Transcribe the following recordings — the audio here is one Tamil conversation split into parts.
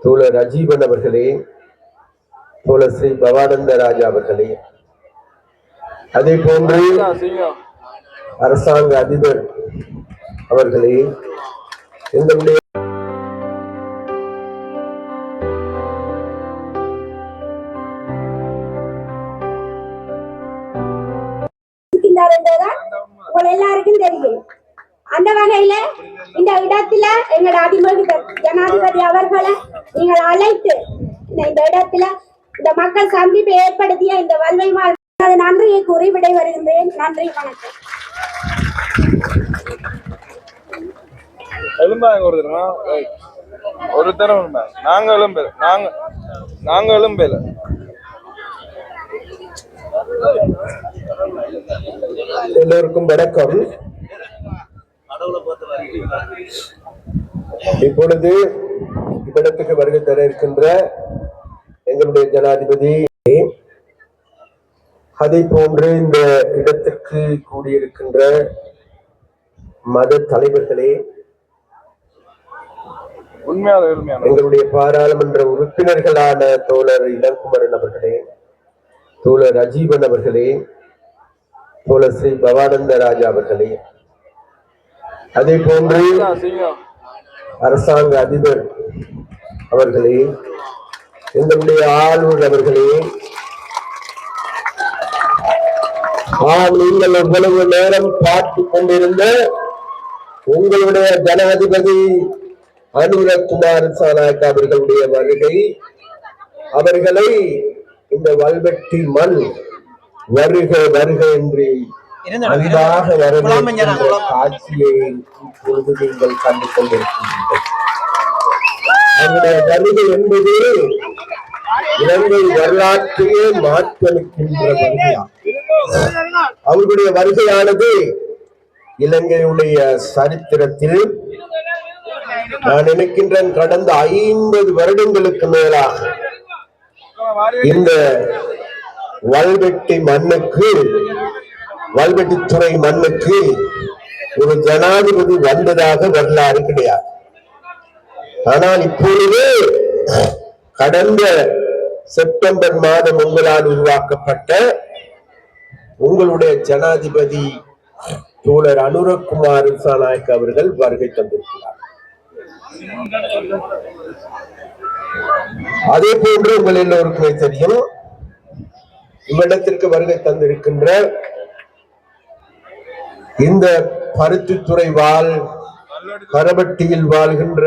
தோழர் அஜீவன் அவர்களே தோழர் ஸ்ரீ பவானந்த ராஜா அவர்களே. அதே போன்று அரசாங்க அதிபர் அவர்களே எங்களுடைய உங்கள் எல்லாருக்கும் தெரியும். அந்த வகையில இந்த இடத்துல எங்களோட அதிபதி ஜனாதிபதி அவர்களை நீங்கள் அழைத்து இந்த இடத்துல இந்த மக்கள் சந்திப்பை ஏற்படுத்திய இந்த வல்வை வாழ் நன்றியை கூறி விடைபெறுகின்றேன். நன்றி வணக்கம். எலும்பாங்க ஒரு தடவை? ரைட். ஒரு தடவை எலும்பாங்க நாங்க எலும்பல நாங்க நாங்க எலும்பல எல்லோருக்கும் வணக்கம். இப்பொழுது இவ்விடத்துக்கு வருகை தர இருக்கின்ற எங்களுடைய ஜனாதிபதி அதை போன்று இந்த இடத்திற்கு கூடியிருக்கின்ற மத தலைவர்களே எங்களுடைய பாராளுமன்ற உறுப்பினர்களான தோழர் இளங்குமரன் அவர்களே தோழர் அஜீவன் அவர்களே தோழர் ஸ்ரீ பவானந்த ராஜா அவர்களே அதே போன்று அரசாங்க அதிபர் அவர்களே எங்களுடைய ஆளுநர் அவர்களே நீங்கள் எவ்வளவு நேரம் பார்த்து கொண்டிருந்த உங்களுடைய ஜனாதிபதி அனுரகுமார் சானாக் அவர்களுடைய வருகை அவர்களை இந்த வல்வெட்டி மண் வருக வருக என்று அன்பாக வரவேற்கின்ற காட்சியை இப்பொழுது நீங்கள் கண்டு கொண்டிருக்கிறீர்கள் அவருடைய வருகை என்பது இலங்கை வரலாற்றையே மாற்றளிக்கின்ற வருகையாகும். அவர்களுடைய வருகையானது இலங்கையுடைய சரித்திரத்தில் நான் நினைக்கின்றேன் கடந்த ஐம்பது வருடங்களுக்கு மேலாக இந்த வல்வெட்டி மண்ணுக்கு வல்வெட்டித்துறை மண்ணுக்கு ஒரு ஜனாதிபதி வந்ததாக வரலாறு கிடையாது. ஆனால் இப்பொழுது கடந்த செப்டம்பர் மாதம் உங்களால் உருவாக்கப்பட்ட உங்களுடைய ஜனாதிபதி தோழர் அனுரகுமார் நாயக் அவர்கள் வருகை தந்திருக்கிறார். அதே போன்று உங்கள் எல்லோருக்குமே தெரியும் இவ்விடத்திற்கு வருகை தந்திருக்கின்ற இந்த பருத்தித்துறை வாழ் கரபட்டியில் வாழ்கின்ற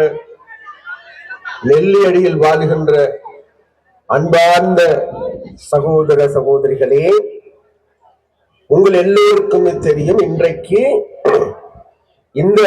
நெல்லியடியில் வாழ்கின்ற அன்பார்ந்த சகோதர சகோதரிகளே உங்கள் எல்லோருக்குமே தெரியும் இன்றைக்கு இந்த